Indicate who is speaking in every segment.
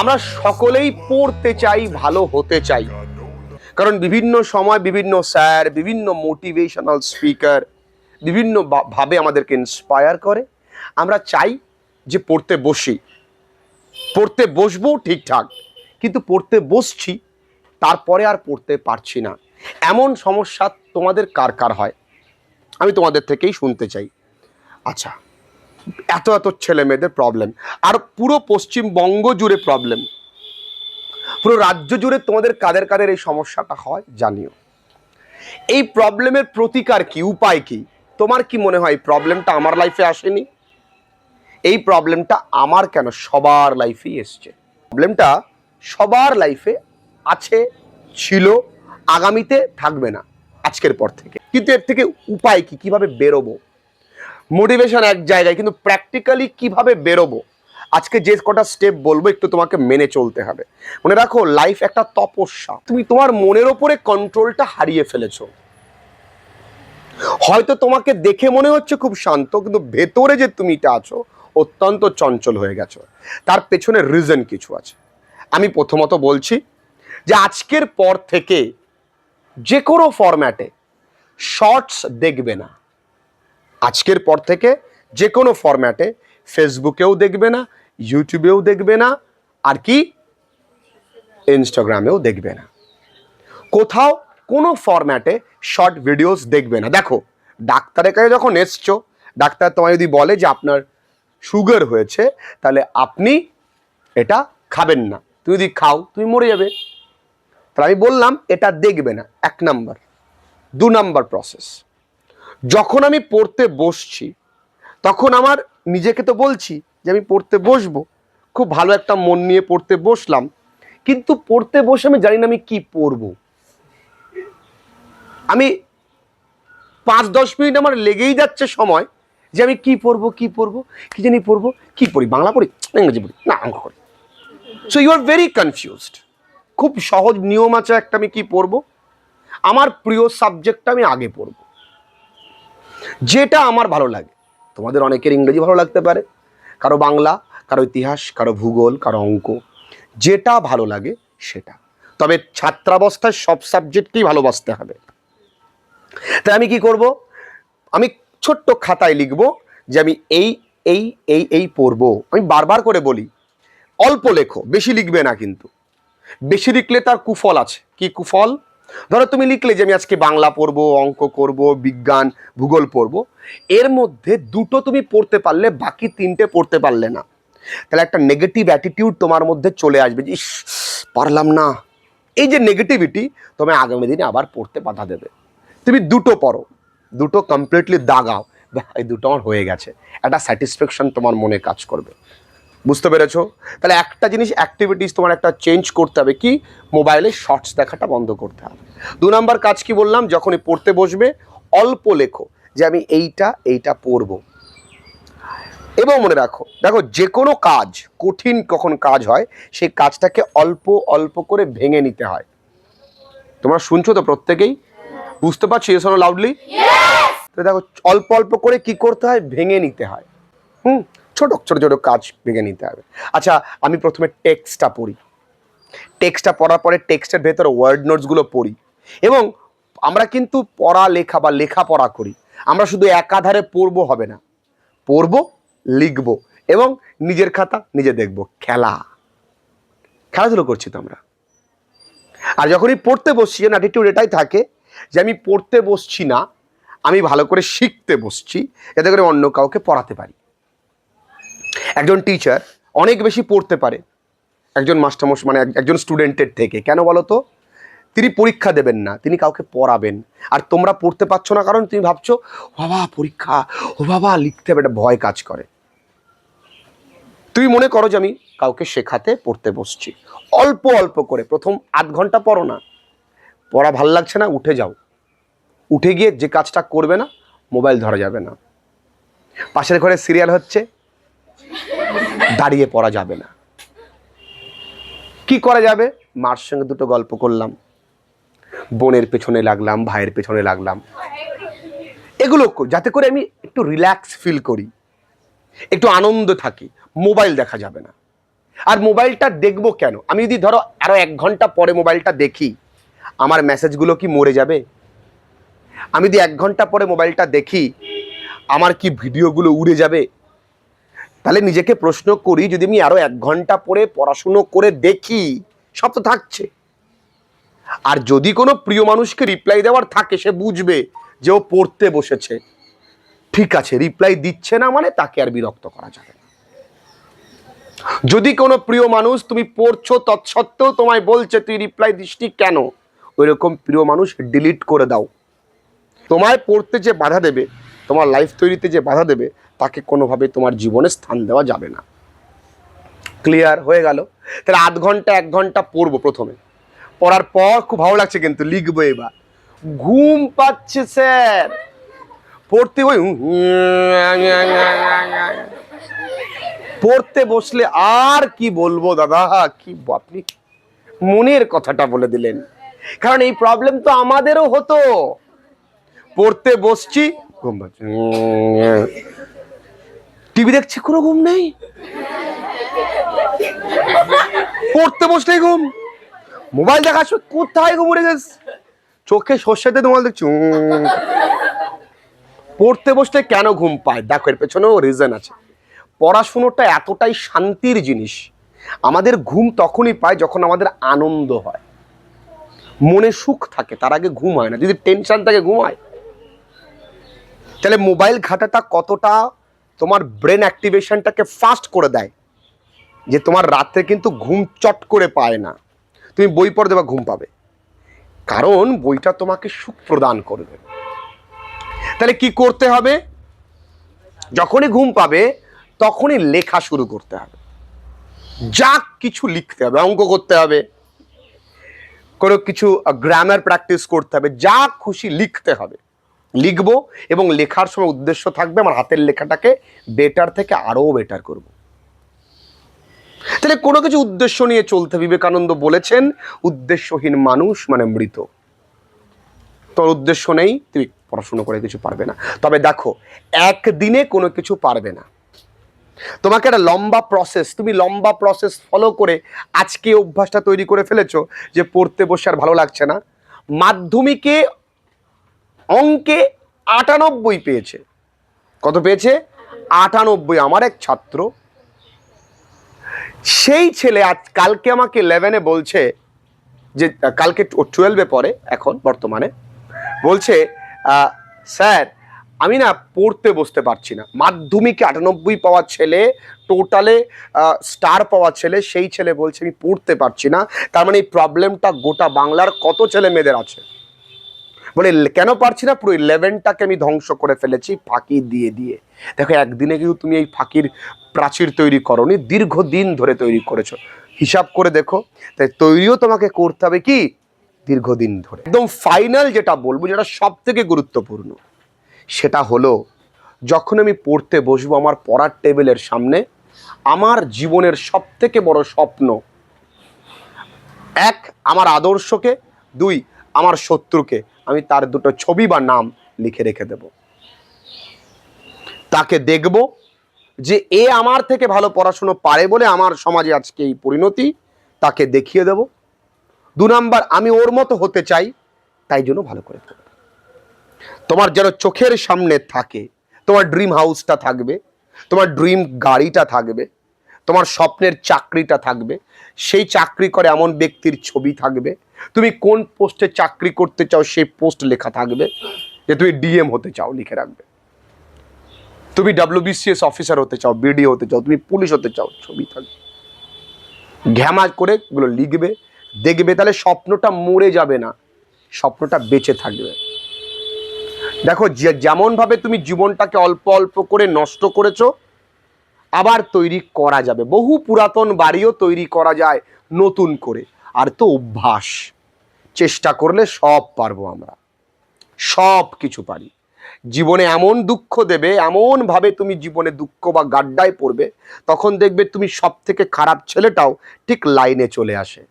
Speaker 1: আমরা সকলেই পড়তে চাই, ভালো হতে চাই। কারণ বিভিন্ন সময় বিভিন্ন স্যার, বিভিন্ন মোটিভেশনাল স্পিকার বিভিন্ন ভাবে আমাদেরকে ইন্সপায়ার করে। আমরা চাই যে পড়তে বসি। পড়তে বসবো ঠিকঠাক, কিন্তু পড়তে বসছি, তারপরে আর পড়তে পারছি না। এমন সমস্যা তোমাদের কার কার হয়? আমি তোমাদের থেকেই শুনতে চাই। আচ্ছা। এত এত ছেলে মেয়েদের প্রবলেম আর পুরো পশ্চিমবঙ্গ জুড়ে প্রবলেম পুরো রাজ্য জুড়ে তোমাদের কাদের কাদের এই সমস্যাটা হয় জানিও। এই প্রবলেমের প্রতিকার কি, উপায় কি? তোমার কি মনে হয় প্রবলেমটা আমার লাইফে আসেনি? এই প্রবলেমটা আমার কেন সবার লাইফেই এসছে? প্রবলেমটা সবার লাইফে আছে, ছিল, আগামীতে থাকবে না, আজকের পর থেকে। কিন্তু এর থেকে উপায় কি? কীভাবে বেরোবো? মোটিভেশন এক জায়গায়, কিন্তু প্র্যাকটিক্যালি কীভাবে বেরোবো? আজকে যে কটা স্টেপ বলব, একটু তোমাকে মেনে চলতে হবে। মনে রাখো লাইফ একটা তপস্যা। তুমি তোমার মনের ওপরে কন্ট্রোলটা হারিয়ে ফেলেছো। হয়তো তোমাকে দেখে মনে হচ্ছে খুব শান্ত, কিন্তু ভেতরে যে তুমিটা আছো, অত্যন্ত চঞ্চল হয়ে গেছো। তার পেছনে রিজন কিছু আছে। আমি প্রথমত বলছি যে আজকের পর থেকে যে কোনো ফরম্যাটে শর্টস দেখবে না। আজকের পর থেকে যে কোনো ফরম্যাটে ফেসবুকেও দেখবে না ইউটিউবেও দেখবে না, আর কি? ইনস্টাগ্রামেও দেখবে না। কোথাও কোনো ফরম্যাটে শর্ট ভিডিওস দেখবে না। দেখো, ডাক্তারের কাছে যখন এসছো, ডাক্তার তোমায় যদি বলে যে আপনার সুগার হয়েছে, তাহলে আপনি এটা খাবেন না। তুমি যদি খাও, তুমি মরে যাবে। তাহলে আমি বললাম, এটা দেখবে না। এক নাম্বার দু নাম্বার প্রসেস যখন আমি পড়তে বসছি, তখন আমার নিজেকে তো বলছি যে আমি পড়তে বসবো। খুব ভালো একটা মন নিয়ে পড়তে বসলাম। কিন্তু পড়তে বসে আমি জানি না আমি কি পড়ব। আমি পাঁচ দশ মিনিট আমার লেগেই যাচ্ছে সময় যে আমি কি পড়ব কি পড়ব, কি জানি পড়ব, কি পড়ি, বাংলা পড়ি না ইংরেজি পড়ি, না, অঙ্ক করি। So you are very confused খুব সহজ নিয়ম আছে একটা আমি কি পড়ব। আমার প্রিয় সাবজেক্টটা আমি আগে পড়ব। যেটা আমার ভালো লাগে। তোমাদের অনেকের ইংরেজি ভালো লাগতে পারে। কারও বাংলা, কারও ইতিহাস, কারও ভূগোল, কারও অঙ্ক। যেটা ভালো লাগে, সেটা। তবে ছাত্রাবস্থায় সব সাবজেক্টকেই ভালোবাসতে হবে। তাই আমি কি করব? আমি ছোট্ট খাতায় লিখব যে আমি এই এই এই এই পড়ব। আমি বারবার করে বলি, অল্প লেখো, বেশি লিখবে না কিন্তু। বেশি লিখলে তার কুফল আছে। কি কুফল? ধরো তুমি লিখলে যে আমি আজকে বাংলা পড়ব, অঙ্ক করব, বিজ্ঞান, ভূগোল পড়ব, এর মধ্যে দুটো তুমি পড়তে পারলে, বাকি তিনটে পড়তে পারলে না। তাহলে একটা নেগেটিভ অ্যাটিটিউড তোমার মধ্যে চলে আসবে যে, ইস, পারলাম না। এই যে নেগেটিভিটি তোমায় আগামী দিনে আবার পড়তে বাধা দেবে। তুমি দুটো পড়ো, দুটো কমপ্লিটলি দাগাও এই দুটো আমার হয়ে গেছে। একটা স্যাটিসফ্যাকশন তোমার মনে কাজ করবে। বুঝতে পেরেছ? তাহলে একটা জিনিস অ্যাক্টিভিটিস তোমার একটা চেঞ্জ করতে হবে। কি? মোবাইলে শর্টস দেখাটা বন্ধ করতে হবে। দু নম্বর কাজ কি বললাম? যখনই পড়তে বসবে অল্প লেখো যে আমি এইটা এইটা পড়ব। এবং মনে রাখো দেখো যে কোনো কাজ কঠিন কখন কাজ হয় সেই কাজটাকে অল্প অল্প করে ভেঙে নিতে হয়। তোমরা শুনছো তো প্রত্যেকেই? বুঝতে পারছ? শোনো লাউডলি তো দেখো অল্প অল্প করে কি করতে হয়? ভেঙে নিতে হয়। হুম? ছোট ছোট ছোট কাজ ভেঙে নিতে হবে। আচ্ছা আমি প্রথমে টেক্সটটা পড়ি। টেক্সটটা পড়ার পরে টেক্সটের ভেতরে ওয়ার্ড নোটসগুলো পড়ি এবং আমরা কিন্তু পড়া লেখা বা লেখাপড়া করি। আমরা শুধু একাধারে পড়ব হবে না। পড়ব, লিখব এবং নিজের খাতা নিজে দেখব। খেলা। খেলাধুলো করছি তো আমরা। আর যখনই পড়তে বসছি যেন অ্যাটিটিউড এটাই থাকে যে আমি পড়তে বসছি না, আমি ভালো করে শিখতে বসছি, যাতে করে অন্য কাউকে পড়াতে পারি। একজন টিচার অনেক বেশি পড়তে পারে একজন মাস্টারমশ মানে এক- একজন স্টুডেন্টের থেকে। কেন বলো তো তিনি পরীক্ষা দেবেন না, তিনি কাউকে পড়াবেন। আর তোমরা পড়তে পারছ না কারণ তুমি ভাবছ, "ও বাবা, পরীক্ষা, ও বাবা, লিখতে হবে। একটা ভয় কাজ করে। তুমি মনে করো যে আমি কাউকে শেখাতে পড়তে বসছি। অল্প অল্প করে, প্রথম আধ ঘণ্টা পড়ো না। পড়া ভালো লাগছে না, উঠে যাও। উঠে গিয়ে যে কাজটা করবে না, মোবাইল ধরা যাবে না। পাশের ঘরে সিরিয়াল হচ্ছে দাঁড়িয়ে পড়া যাবে না। কি করা যাবে? মার সঙ্গে দুটো গল্প করলাম। বোনের পেছনে লাগলাম, ভাইয়ের পেছনে লাগলাম। এগুলো যাতে করে আমি একটু রিল্যাক্স ফিল করি। একটু আনন্দ থাকি। মোবাইল দেখা যাবে না। আর মোবাইলটা দেখব কেন? আমি যদি ধরো আরও এক ঘণ্টা পরে মোবাইলটা দেখি, আমার মেসেজগুলো কি মরে যাবে? আমি যদি এক ঘণ্টা পরে মোবাইলটা দেখি, আমার কি ভিডিওগুলো উড়ে যাবে? তাহলে নিজেকে প্রশ্ন করি, যদি আমি আরও এক ঘণ্টা পরে পড়াশুনো করে দেখি, সব তো থাকছে। আর যদি কোনো প্রিয় মানুষকে রিপ্লাই দেওয়ার থাকে, সে বুঝবে যে ও পড়তে বসেছে। ঠিক আছে রিপ্লাই দিচ্ছে না মানে তাকে আর বিরক্ত করা যাবে না। যদি কোনো প্রিয় মানুষ তুমি পড়ছো তৎসত্ত্বেও তোমায় বলছে, তুই রিপ্লাই দিসনি কেন? ওইরকম প্রিয় মানুষ ডিলিট করে দাও। তোমায় পড়তে যে বাধা দেবে তোমার লাইফ তৈরিতে যে বাধা দেবে, তাকে কোনোভাবে তোমার জীবনে স্থান দেওয়া যাবে না। ক্লিয়ার হয়ে গেল? তাহলে আধ ঘণ্টা, এক ঘণ্টা পড়ব প্রথমে। পড়ার পর খুব ভালো লাগছে কিন্তু, লিখব এবার। ঘুম পাচ্ছে, স্যার। পড়তে ওই পড়তে বসলে আর কি বলব দাদা, কি আপনি মনের কথাটা বলে দিলেন। কারণ এই প্রবলেম তো আমাদেরও হতো। পড়তে বসছি ঘুম পাচ্ছে টিভি দেখছি কোনো ঘুম নেই? পড়তে বসলেই ঘুম। মোবাইল দেখা কোথায় ঘুম উড়ে গেছে চোখে সর্ষেতে মোবাইল দেখছি। পড়তে বসলে কেন ঘুম পায়? দেখো, এর পেছনেও রিজন আছে। পড়াশুনোটা এতটাই শান্তির জিনিস। আমাদের ঘুম তখনই পায় যখন আমাদের আনন্দ হয়। মনে সুখ থাকে, তার আগে ঘুম হয় না। যদি টেনশন থাকে, ঘুম হয়। তাহলে মোবাইল ঘাটাটা কতটা তোমার ব্রেন অ্যাক্টিভেশনটাকে ফাস্ট করে দেয়? যে তোমার রাতে কিন্তু ঘুম চট করে পায় না। তুমি বই পড়ে দেবা ঘুম পাবে। কারণ বইটা তোমাকে সুখ প্রদান করবে। তাহলে কি করতে হবে? যখনই ঘুম পাবে, তখনই লেখা শুরু করতে হবে। যা কিছু লিখতে হবে, অঙ্ক করতে হবে। কোনো কিছু গ্রামার প্র্যাকটিস করতে হবে। যা খুশি লিখতে হবে। লিখব এবং লেখার সময় উদ্দেশ্য থাকবে আমার হাতের লেখাটাকে বেটার থেকে আরও বেটার করব। তাহলে কোনো কিছু উদ্দেশ্য নিয়ে চলতে বিবেকানন্দ বলেছেন, উদ্দেশ্যহীন মানুষ মানে মৃত। তোর উদ্দেশ্য নেই তুমি পড়াশুনো করে কিছু পারবে না। তবে দেখো, একদিনে কোনো কিছু পারবে না। তোমাকে একটা লম্বা প্রসেস তুমি লম্বা প্রসেস ফলো করে আজকে অভ্যাসটা তৈরি করে ফেলেছো যে পড়তে বসে আর ভালো লাগছে না। মাধ্যমিকে অঙ্কে আটানব্বই পেয়েছে। কত পেয়েছে? আটানব্বই। আমার এক ছাত্র। সেই ছেলে আজ কালকে আমাকে ইলেভেনে বলছে যে, কালকে টুয়েলভে পড়ে, এখন, বর্তমানে। বলছে স্যার, আমি না পড়তে বসতে পারছি না। মাধ্যমিকে আটানব্বই পাওয়া ছেলে টোটালে স্টার পাওয়া ছেলে, সেই ছেলে বলছে, আমি পড়তে পারছি না। তার মানে এই প্রবলেমটা গোটা বাংলার কত ছেলে মেয়েদের আছে? বলে, কেন পারছি না? পুরো ইলেভেনটাকে আমি ধ্বংস করে ফেলেছি, ফাঁকি দিয়ে দিয়ে। দেখো, একদিনে কিন্তু তুমি এই ফাঁকির প্রাচীর তৈরি করনি, দীর্ঘদিন ধরে তৈরি করেছ। হিসাব করে দেখো, তাই তৈরিও তোমাকে করতে হবে কি? দীর্ঘদিন ধরে। একদম ফাইনাল যেটা বলব, যেটা সব থেকে গুরুত্বপূর্ণ, সেটা হলো, যখন আমি পড়তে বসবো আমার পড়ার টেবিলের সামনে, আমার জীবনের সব থেকে বড় স্বপ্ন, এক, আমার আদর্শকে, দুই আমার শত্রুকে আমি তার দুটো ছবি বা নাম লিখে রেখে দেব। তাকে দেখব যে এ আমার থেকে ভালো পড়াশুনো পারে বলে আমার সমাজে আজকে এই পরিণতি, তাকে দেখিয়ে দেব। দু নাম্বার, আমি ওর মতো হতে চাই, তাই জন্য ভালো করে পড়ব। তোমার যেন চোখের সামনে থাকে, তোমার ড্রিম হাউসটা থাকবে, তোমার ড্রিম গাড়িটা থাকবে তোমার স্বপ্নের চাকরিটা থাকবে। সেই চাকরি করে এমন ব্যক্তির ছবি থাকবে। তুমি কোন পোস্টে চাকরি করতে চাও সেই পোস্ট লেখা থাকবে যে তুমি ডিএম হতে চাও, লিখে রাখবে। তুমি ডাব্লিউবিসিএস অফিসার হতে চাও বিডি হতে চাও, তুমি পুলিশ হতে চাও, ছবি থাকবে। ঘ্যামা করে এগুলো লিখবে, দেখবে, তাহলে স্বপ্নটা মরে যাবে না, স্বপ্নটা বেঁচে থাকবে। দেখো যেমনভাবে তুমি জীবনটাকে অল্প অল্প করে নষ্ট করেছ আবার তৈরি করা যাবে। বহু পুরাতন বাড়িও তৈরি করা যায় নতুন করে। আর তো অভ্যাস। চেষ্টা করলে সব পারব আমরা। সব কিছু পারি। জীবনে এমন দুঃখ দেবে, এমনভাবে তুমি জীবনে দুঃখ বা গাড্ডায় পড়বে, তখন দেখবে তুমি সব থেকে খারাপ ছেলেটাও ঠিক লাইনে চলে আসে।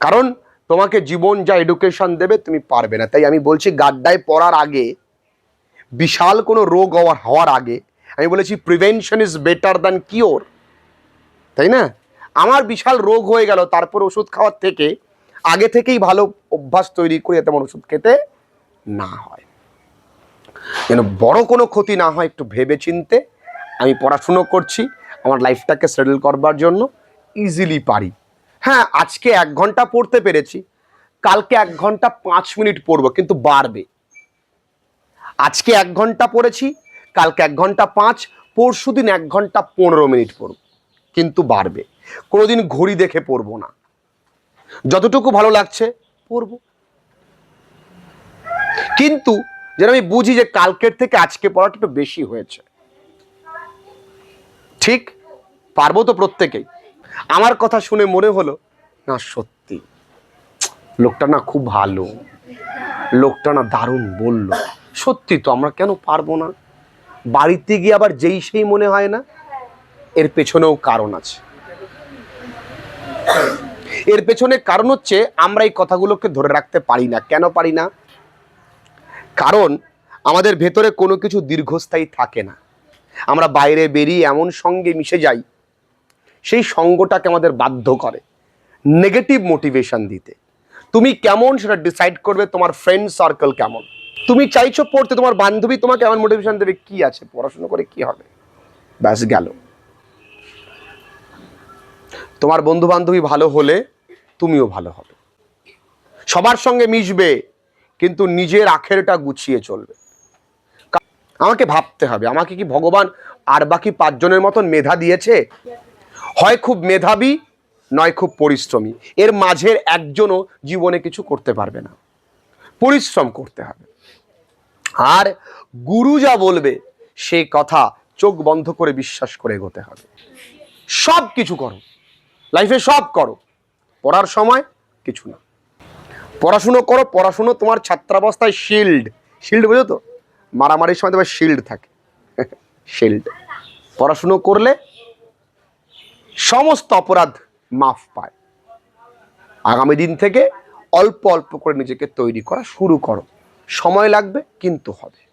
Speaker 1: কারণ তোমাকে জীবন যা এডুকেশন দেবে তুমি পারবে না। তাই আমি বলছি গাড্ডায় পড়ার আগে, বিশাল কোনো রোগ হওয়ার হওয়ার আগে আমি বলেছি prevention is better than cure তাই না? আমার বিশাল রোগ হয়ে গেল, তারপর ওষুধ খাওয়ার থেকে, আগে থেকেই ভালো অভ্যাস তৈরি করে তেমন ওষুধ খেতে না হয়। যেন বড় কোনো ক্ষতি না হয়, একটু ভেবে চিনতে আমি পড়াশুনো করছি, আমার লাইফটাকে সেটেল করবার জন্য ইজিলি পারি। হ্যাঁ আজকে এক ঘণ্টা পড়তে পেরেছি, কালকে এক ঘণ্টা পাঁচ মিনিট পড়ব, কিন্তু বাড়বে। আজকে এক ঘণ্টা পড়েছি কালকে এক ঘণ্টা পাঁচ, পরশু দিন এক ঘণ্টা পনেরো মিনিট পড়ব। কিন্তু বাড়বে। কোনোদিন ঘড়ি দেখে পড়ব না। যতটুকু ভালো লাগছে, পড়ব। কিন্তু যেন আমি বুঝি যে কালকের থেকে আজকে পড়াটা একটু বেশি হয়েছে। ঠিক পারব তো প্রত্যেকেই। আমার কথা শুনে মনে হলো, না, সত্যি। লোকটা না খুব ভালো। লোকটা না দারুণ বলল। সত্যি তো আমরা কেন পারব না? বাড়িতে গিয়ে আবার যেই সেই মনে হয় না? এর পেছনেও কারণ আছে। এর পেছনে কারণ হচ্ছে আমরা এই কথাগুলোকে ধরে রাখতে পারি না। কেন পারি না? কারণ আমাদের ভেতরে কোনো কিছু দীর্ঘস্থায়ী থাকে না। আমরা বাইরে বেরিয়ে এমন সঙ্গে মিশে যাই, সেই সঙ্গটাকে আমাদের বাধ্য করে নেগেটিভ মোটিভেশন দিতে। তুমি কেমন সেটা ডিসাইড করবে, তোমার ফ্রেন্ড সার্কেল কেমন? তুমি চাইছো পড়তে, তোমার বান্ধবী তোমাকে এমন মোটিভেশন দেবে, কি আছে? পড়াশোনা করে কি হবে? ব্যাস গেল। তোমার বন্ধু বান্ধবী ভালো হলে তুমিও ভালো হবে। সবার সঙ্গে মিশবে, কিন্তু নিজের আখেরটা গুছিয়ে চলবে। আমাকে ভাবতে হবে, আমাকে কি ভগবান আর বাকি পাঁচজনের মতন মেধা দিয়েছে? হয় খুব মেধাবী, নয় খুব পরিশ্রমী। এর মাঝের একজনও জীবনে কিছু করতে পারবে না। পরিশ্রম করতে হবে। আর গুরু যা বলবে, সে কথা চোখ বন্ধ করে বিশ্বাস করে এগোতে হবে। সব কিছু করো। লাইফে সব করো। পড়ার সময় কিছু না। পড়াশুনো করো, পড়াশুনো তোমার ছাত্রাবস্থায় শিল্ড শিল্ড বোঝো তো? মারামারির সময় তোমার শিল্ড থাকে। শিল্ড পড়াশুনো করলে সমস্ত অপরাধ মাফ পায়। আগামী দিন থেকে অল্প অল্প করে নিজেকে তৈরি করা শুরু করো। সময় লাগবে কিন্তু হবে।